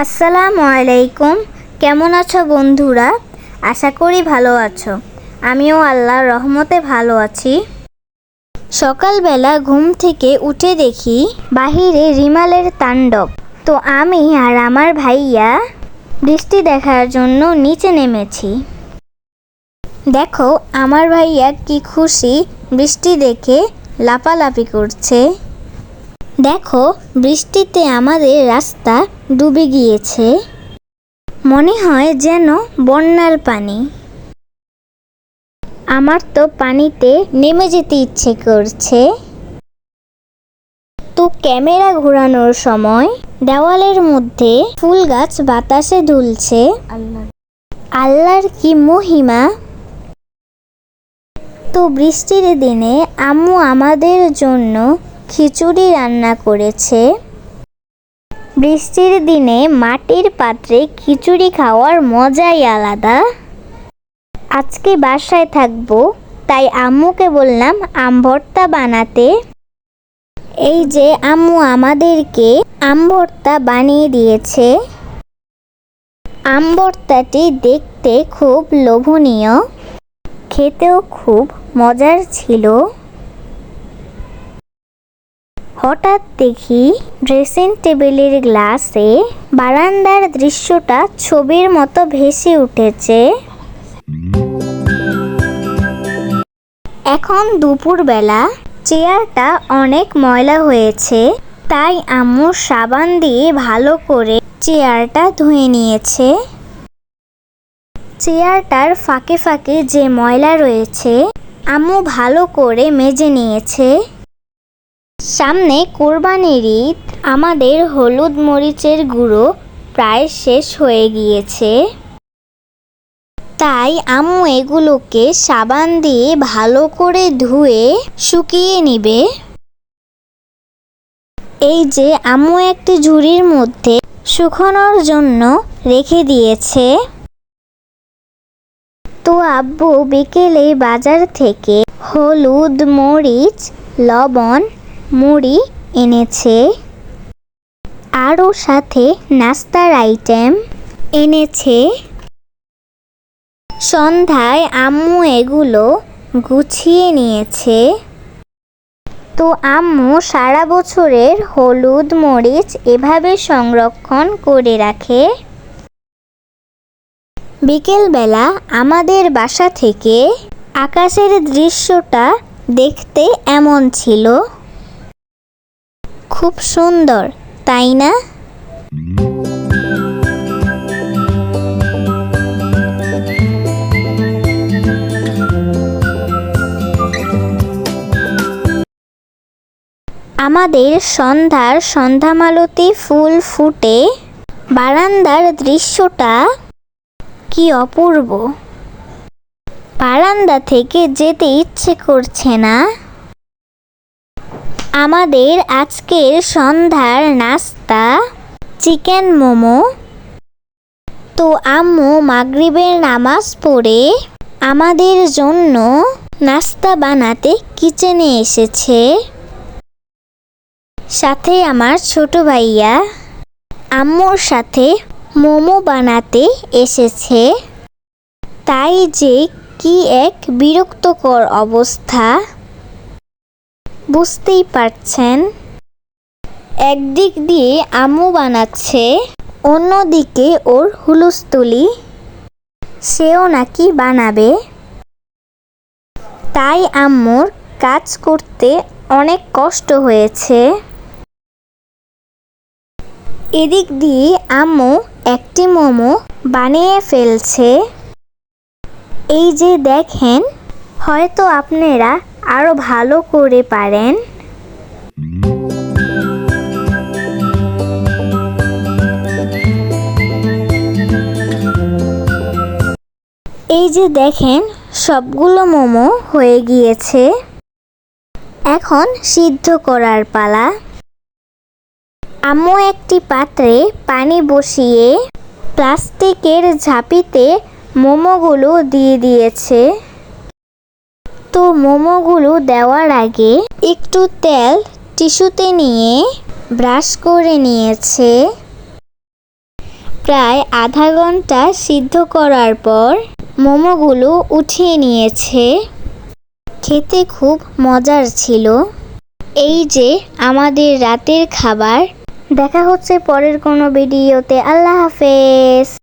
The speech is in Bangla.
আসসালামু আলাইকুম। কেমন আছো বন্ধুরা? আশা করি ভালো আছো। আমিও আল্লাহর রহমতে ভালো আছি। সকালবেলা ঘুম থেকে উঠে দেখি বাহিরে রিমালের তাণ্ডব। তো আমি আর আমার ভাইয়া বৃষ্টি দেখার জন্য নিচে নেমেছি। দেখো, আমার ভাইয়া কি খুশি বৃষ্টি দেখে লাপালাপি করছে। দেখো, বৃষ্টিতে আমাদের রাস্তা ডুবে গিয়েছে। মনে হয় যেন বন্যার পানি। আমার তো পানিতে নেমে যেতে ইচ্ছে করছে। তো ক্যামেরা ঘোরানোর সময় দেওয়ালের মধ্যে ফুল গাছ বাতাসে দুলছে। আল্লাহর কি মহিমা। তো বৃষ্টির দিনে আম্মু আমাদের জন্য খিচুড়ি রান্না করেছে। বৃষ্টির দিনে মাটির পাত্রে খিচুড়ি খাওয়ার মজাই আলাদা। আজকে বাসায় থাকব, তাই আম্মুকে বললাম আম ভর্তা বানাতে। এই যে আম্মু আমাদেরকে আম ভর্তা বানিয়ে দিয়েছে। আম ভর্তাটি দেখতে খুব লোভনীয়, খেতেও খুব মজার ছিল। হঠাৎ দেখি ড্রেসিং টেবিলের গ্লাসে বারান্দার দৃশ্যটা ছবির মতো ভেসে উঠেছে। এখন দুপুরবেলা, চেয়ারটা অনেক ময়লা হয়েছে, তাই আম্মু সাবান দিয়ে ভালো করে চেয়ারটা ধুয়ে নিয়েছে। চেয়ারটার ফাঁকে ফাঁকে যে ময়লা রয়েছে, আম্মু ভালো করে মেজে নিয়েছে। সামনে কোরবানির ঈদ, আমাদের হলুদ মরিচের গুঁড়ো প্রায় শেষ হয়ে গিয়েছে। তাই আম্মু এগুলোকে সাবান দিয়ে ভালো করে ধুয়ে শুকিয়ে নিবে। এই যে আম্মু একটি ঝুড়ির মধ্যে শুকানোর জন্য রেখে দিয়েছে। তো আব্বু বিকেলে বাজার থেকে হলুদ মরিচ, লবণ মুড়ি এনেছে। আরও সাথে নাস্তার আইটেম এনেছে। সন্ধ্যায় আম্মু এগুলো গুছিয়ে নিয়েছে। তো আম্মু সারা বছরের হলুদ মরিচ এভাবে সংরক্ষণ করে রাখে। বিকেলবেলা আমাদের বাসা থেকে আকাশের দৃশ্যটা দেখতে এমন ছিল। খুব সুন্দর, তাই না? আমাদের সন্ধ্যার সন্ধ্যামালতি ফুল ফুটে বারান্দার দৃশ্যটা কি অপূর্ব। বারান্দা থেকে যেতে ইচ্ছে করছে না। আমাদের আজকের সন্ধ্যার নাস্তা, চিকেন মোমো। তো আম্মু মাগরিবের নামাজ পড়ে আমাদের জন্য নাস্তা বানাতে কিচেনে এসেছে। সাথে আমার ছোট ভাইয়া আম্মুর সাথে মোমো বানাতে এসেছে। তাই যে কি এক বিরক্তকর অবস্থা। বুঝতেই পারছেন? একদিক দিয়ে আম্মু বানাচ্ছে, অন্যদিকে ওর হুলুস্থুলি। সেও নাকি বানাবে। তাই আম্মুর কাজ করতে অনেক কষ্ট হয়েছে। এদিক দিয়ে আম্মু একটি মোমো বানিয়ে ফেলছে। এই যে দেখেন, হয়তো আপনারা আরও ভালো করে পারেন। এই যে দেখেন, সবগুলো মোমো হয়ে গিয়েছে। এখন সিদ্ধ করার পালা। আম্মু একটি পাত্রে পানি বসিয়ে প্লাস্টিকের ঝাঁপিতে মোমোগুলো দিয়ে দিয়েছে। তো মোমোগুলো দেওয়ার আগে একটু তেল টিস্যুতে নিয়ে ব্রাশ করে নিয়েছে। প্রায় আধা ঘণ্টা সিদ্ধ করার পর মোমোগুলো উঠিয়ে নিয়েছে। খেতে খুব মজার ছিল। এই যে আমাদের রাতের খাবার। দেখা হচ্ছে পরের কোনো ভিডিওতে। আল্লাহ হাফেজ।